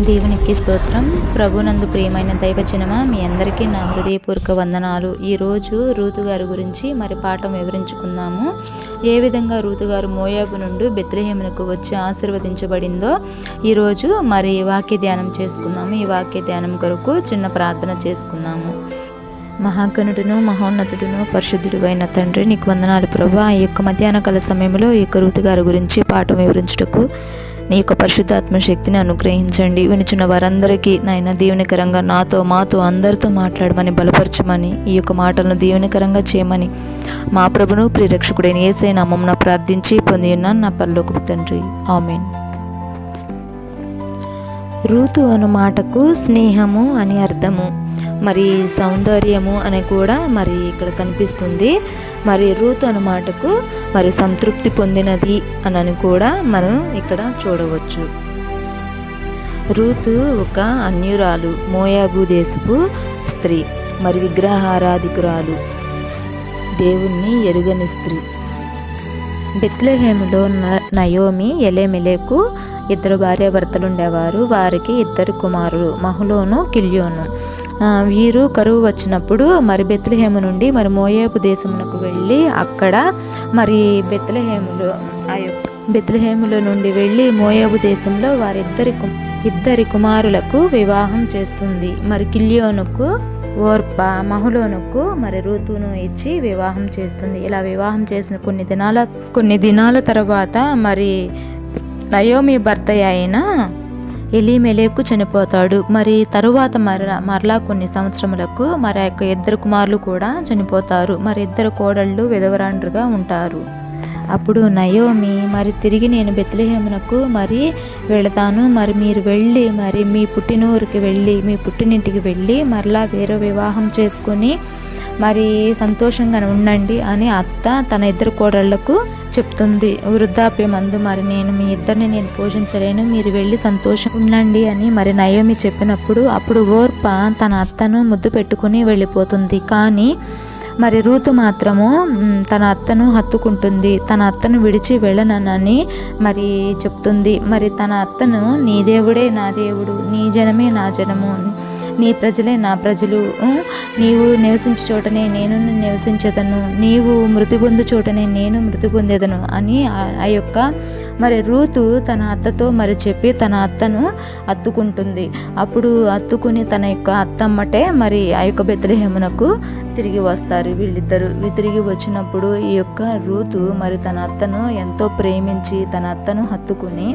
దేవునికి స్తోత్రం. ప్రభునందు ప్రియమైన దైవజనమ మీ అందరికీ నా హృదయపూర్వక వందనాలు. ఈరోజు రూతు గారి గురించి మరి పాఠం వివరించుకుందాము. ఏ విధంగా రూతు గారు మోయాబు నుండి బెత్లహేమునకు వచ్చి ఆశీర్వదించబడిందో ఈరోజు మరి వాక్య ధ్యానం చేసుకుందాము. ఈ వాక్య ధ్యానం కొరకు చిన్న ప్రార్థన చేసుకుందాము. మహాగణుడును మహోన్నతుడును పరిశుద్ధుడు అయిన తండ్రి నీకు వందనాలు ప్రభా. ఈ యొక్క మధ్యాహ్న కాల సమయంలో ఈ యొక్క రూతు గారి గురించి పాఠం వివరించుటకు నీ యొక్క పరిశుద్ధాత్మ శక్తిని అనుగ్రహించండి. వినిచిన వారందరికీ నాయన దీవెనికరంగా నాతో మాతో అందరితో మాట్లాడమని బలపరచమని ఈ యొక్క మాటలను దీవెనికరంగా చేయమని మా ప్రభును ప్రిరక్షకుడైన ఏసై నామం ప్రార్థించి పొంది ఉన్నాను నా పరలోకి తండ్రి. ఆమెన్. ఋతు అను మాటకు స్నేహము అని అర్థము. మరి సౌందర్యము అని కూడా మరి ఇక్కడ కనిపిస్తుంది. మరి రూతు అను మరి సంతృప్తి పొందినది అని కూడా మనం ఇక్కడ చూడవచ్చు. రూతు ఒక అన్యురాలు మోయాబు దేశపు స్త్రీ మరి విగ్రహారాధికురాలు దేవుణ్ణి ఎరుగని స్త్రీ. బెత్లహేములో నయోమి ఎలేమెలేకు ఇద్దరు భార్యాభర్తలు ఉండేవారు వారికి ఇద్దరు కుమారులు మహులోను కిల్యోను. వీరు కరువు వచ్చినప్పుడు మరి బెత్లహేము నుండి మరి మోయేపు దేశమునకు వెళ్ళి అక్కడ మరి బెత్లహేములో ఆ యొక్క బెత్లహేములో నుండి వెళ్ళి మోయేపు దేశంలో వారిద్దరి ఇద్దరి కుమారులకు వివాహం చేస్తుంది. మరి కిల్లియోనుకు ఓర్ప మహులోనుకు మరి ఋతును ఇచ్చి వివాహం చేస్తుంది. ఇలా వివాహం చేసిన కొన్ని దినాల కొన్ని దినాల తర్వాత మరి నయోమి భర్త అయిన ఎలీమెలేకు చనిపోతాడు. మరి తరువాత మరలా మరలా కొన్ని సంవత్సరములకు మరి యొక్క ఇద్దరు కుమారులు కూడా చనిపోతారు. మరి ఇద్దరు కోడళ్ళు విధవరాండ్రుగా ఉంటారు. అప్పుడు నయోమి మరి తిరిగి నేను బెత్లహేమునకు మరి వెళతాను. మరి మీరు వెళ్ళి మరి మీ పుట్టినూరికి వెళ్ళి మీ పుట్టినింటికి వెళ్ళి మరలా వేరే వివాహం చేసుకొని మరి సంతోషంగా ఉండండి అని అత్త తన ఇద్దరు కోడళ్ళకు చెప్తుంది. వృద్ధాప్యం అందు మరి నేను మీ ఇద్దరిని నేను పోషించలేను మీరు వెళ్ళి సంతోషం ఉండండి అని మరి నయోమి చెప్పినప్పుడు అప్పుడు ఓర్ప తన అత్తను ముద్దు పెట్టుకుని వెళ్ళిపోతుంది. కానీ మరి రూతు మాత్రము తన అత్తను హత్తుకుంటుంది. తన అత్తను విడిచి వెళ్ళనని మరి చెప్తుంది. మరి తన అత్తను నీ దేవుడే నా దేవుడు నీ జనమే నా జనము నీ ప్రజలే నా ప్రజలు. నీవు నివసించు చోటనే నేను నివసించేదను. నీవు మృతి పొందు చోటనే నేను మృతి పొందేదను అని ఆ యొక్క మరి రూతు తన అత్తతో మరి చెప్పి తన అత్తను అత్తుకుంటుంది. అప్పుడు అత్తుకుని తన యొక్క అత్తమ్మటే మరి ఆ యొక్క బెత్తలహేమునకు తిరిగి వస్తారు. వీళ్ళిద్దరు తిరిగి వచ్చినప్పుడు ఈ యొక్క రూతు మరి తన అత్తను ఎంతో ప్రేమించి తన అత్తను హత్తుకుని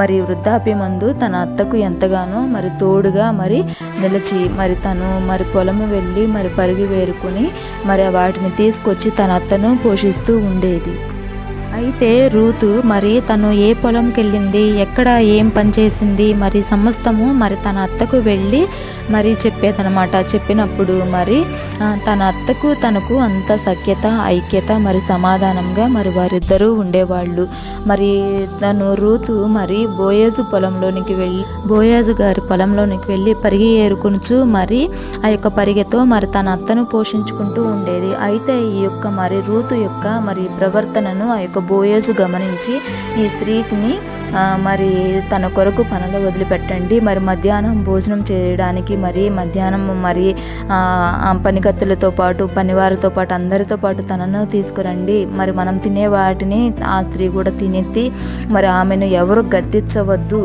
మరి వృద్ధాప్య మందు తన అత్తకు ఎంతగానో మరి తోడుగా మరి నిలిచి మరి తను మరి పొలము వెళ్ళి మరి పరిగి వేరుకుని మరి వాటిని తీసుకొచ్చి తన అత్తను పోషిస్తూ ఉండేది. అయితే రూతు మరి తను ఏ పొలంకి వెళ్ళింది ఎక్కడ ఏం పని చేసింది మరి సమస్తము మరి తన అత్తకు వెళ్ళి మరి చెప్పేదనమాట. చెప్పినప్పుడు మరి తన అత్తకు తనకు అంత సఖ్యత ఐక్యత మరి సమాధానంగా మరి వారిద్దరూ ఉండేవాళ్ళు. మరి తను రూతు మరి బోయాజు పొలంలోనికి వెళ్ళి బోయాజు గారి పొలంలోనికి వెళ్ళి పరిగి ఏరుకొనుచు మరి ఆ యొక్క పరిగెతో మరి తన అత్తను పోషించుకుంటూ ఉండేది. అయితే ఈ యొక్క మరి రూతు యొక్క మరి ప్రవర్తనను ఆ యొక్క బోయోజు గమనించి ఈ స్త్రీని మరి తన కొరకు పనులు వదిలిపెట్టండి. మరి మధ్యాహ్నం భోజనం చేయడానికి మరి మధ్యాహ్నం మరి పనికత్తులతో పాటు పనివారితో పాటు అందరితో పాటు తనను తీసుకురండి. మరి మనం తినే వాటిని ఆ స్త్రీ కూడా తినెత్తి మరి ఆమెను ఎవరు గద్దించవద్దు.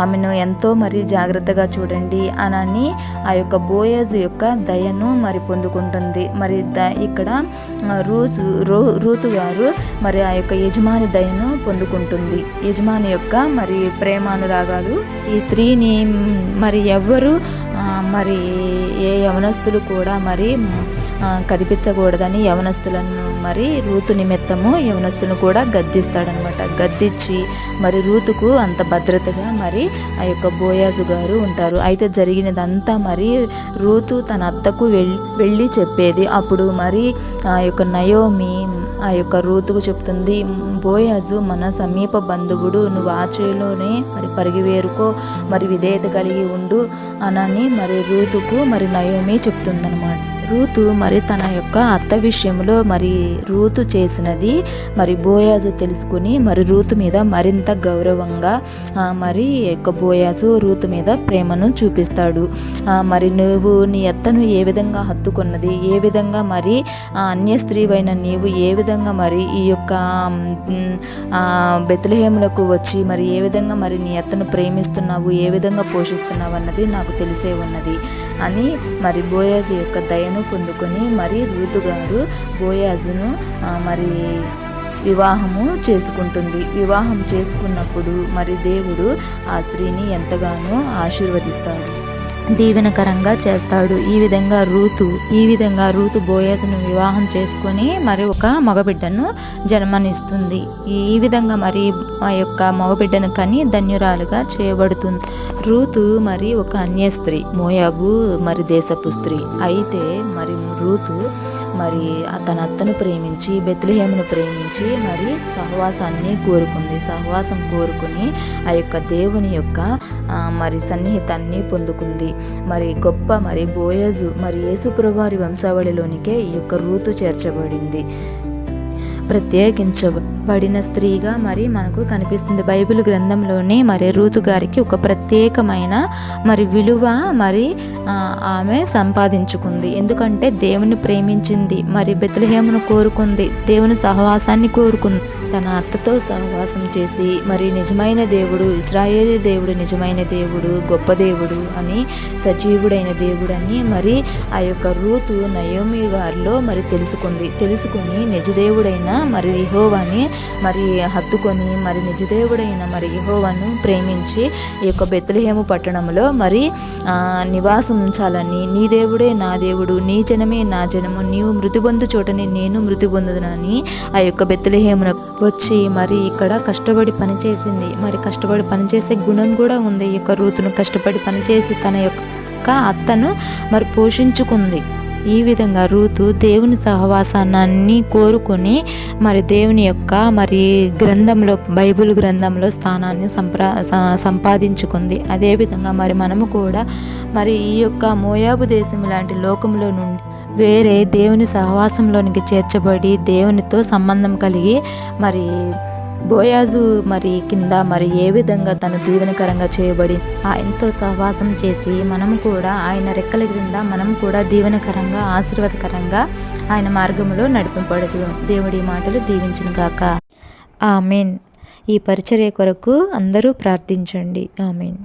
ఆమెను ఎంతో మరి జాగ్రత్తగా చూడండి అనని ఆ యొక్క బోయజ్ యొక్క దయను మరి పొందుకుంటుంది. మరి ద ఇక్కడ రూసు రూ రూతు గారు మరి ఆ యొక్క యజమాని దయను పొందుకుంటుంది. యజమాని యొక్క మరి ప్రేమానురాగాలు. ఈ స్త్రీని మరి ఎవ్వరు మరి ఏ యవనస్తులు కూడా మరి కదిపించకూడదని యవనస్తులను మరి రూతు నిమిత్తము యవనస్తులను కూడా గద్దిస్తాడనమాట. గద్దించి మరి రూతుకు అంత భద్రతగా మరి ఆ యొక్క బోయాజు గారు ఉంటారు. అయితే జరిగినదంతా మరి రూతు తన అత్తకు వెళ్ళి వెళ్ళి చెప్పేది. అప్పుడు మరి ఆ యొక్క నయోమి ఆ యొక్క రూతుకు చెప్తుంది బోయాజు మన సమీప బంధువుడు నువ్వు ఆచయలోనే మరి పరిగివేరుకో మరి విధేయత కలిగి ఉండు అనని మరి రూతుకు మరి నయోమి చెప్తుందనమాట. రూతు మరి తన యొక్క అత్త విషయంలో మరి రూతు చేసినది మరి బోయాజు తెలుసుకుని మరి రూతు మీద మరింత గౌరవంగా మరి యొక్క బోయాజు రూతు మీద ప్రేమను చూపిస్తాడు. మరి నువ్వు నీ అత్తను ఏ విధంగా హత్తుకున్నది ఏ విధంగా మరి అన్య స్త్రీవైన నీవు ఏ విధంగా మరి ఈ యొక్క బెతలహేములకు వచ్చి మరి ఏ విధంగా మరి నీ అత్తను ప్రేమిస్తున్నావు ఏ విధంగా పోషిస్తున్నావు అన్నది నాకు తెలిసే ఉన్నది. అని మరి బోయాజు యొక్క దయను పొందుకొని మరి రూతు గారు బోయాజును మరి వివాహము చేసుకుంటుంది. వివాహం చేసుకున్నప్పుడు మరి దేవుడు ఆ స్త్రీని ఎంతగానో ఆశీర్వదిస్తాడు. దీవెనకరంగా చేస్తాడు. ఈ విధంగా రూతు ఈ విధంగా రూతు బోయేసును వివాహం చేసుకొని మరి ఒక మగబిడ్డను జన్మనిస్తుంది. ఈ విధంగా మరి ఆ యొక్క మగబిడ్డను కని ధన్యురాలుగా చేయబడుతుంది. రూతు మరి ఒక అన్య స్త్రీ మోయాబు మరి దేశపు స్త్రీ. అయితే మరి రూతు మరి తన అత్తను ప్రేమించి బెత్లహేమును ప్రేమించి మరి సహవాసాన్ని కోరుకుంది. సహవాసం కోరుకుని ఆ యొక్క దేవుని యొక్క మరి సన్నిహితాన్ని పొందుకుంది. మరి గొప్ప మరి బోయజు మరి యేసుప్రభారి వంశావళిలోనికే ఈ యొక్క రూతు చేర్చబడింది. పడిన స్త్రీగా మరి మనకు కనిపిస్తుంది. బైబిల్ గ్రంథంలోనే మరి రూతు గారికి ఒక ప్రత్యేకమైన మరి విలువ మరి ఆమె సంపాదించుకుంది. ఎందుకంటే దేవుని ప్రేమించింది మరి బెతలహేమును కోరుకుంది దేవుని సహవాసాన్ని కోరుకుంది. తన అత్తతో సహవాసం చేసి మరి నిజమైన దేవుడు ఇస్రాయేల్ దేవుడు నిజమైన దేవుడు గొప్ప దేవుడు అని సజీవుడైన దేవుడని మరి ఆ యొక్క రూతు నయోమి గారిలో మరి తెలుసుకుంది. తెలుసుకుని నిజదేవుడైన మరి యహోవాని మరి హత్తుకొని మరి నిజదేవుడైన మరి యహోవను ప్రేమించి ఈ యొక్క బెత్తలహేము పట్టణంలో మరి నివాసం ఉంచాలని. నీ దేవుడే నా దేవుడు నీ జనమే నా జనము. నీవు మృతి పొందు చోటని నేను మృతి పొందునని ఆ యొక్క బెత్తలహేమున వచ్చి మరి ఇక్కడ కష్టపడి పనిచేసింది. మరి కష్టపడి పనిచేసే గుణం కూడా ఉంది. ఈ యొక్క రూతును కష్టపడి పనిచేసి తన యొక్క అత్తను మరి పోషించుకుంది. ఈ విధంగా రూతు దేవుని సహవాసాన్ని కోరుకొని మరి దేవుని యొక్క మరి గ్రంథంలో బైబిల్ గ్రంథంలో స్థానాన్ని సంప్రా సంపాదించుకుంది. అదేవిధంగా మరి మనము కూడా మరి ఈ యొక్క మోయాబు దేశం లాంటి లోకంలో నుండి వేరే దేవుని సహవాసంలోనికి చేర్చబడి దేవునితో సంబంధం కలిగి మరి బోయాజు మరి కింద మరి ఏ విధంగా తను దీవెనకరంగా చేయబడి ఆయనతో సహవాసం చేసి మనం కూడా ఆయన రెక్కల క్రింద మనం కూడా దీవెనకరంగా ఆశీర్వాదకరంగా ఆయన మార్గంలో నడిపింపడదు దేవుడి మాటలు దీవించిన గాక. ఆమెన్. ఈ పరిచర్య కొరకు అందరూ ప్రార్థించండి. ఆమెన్.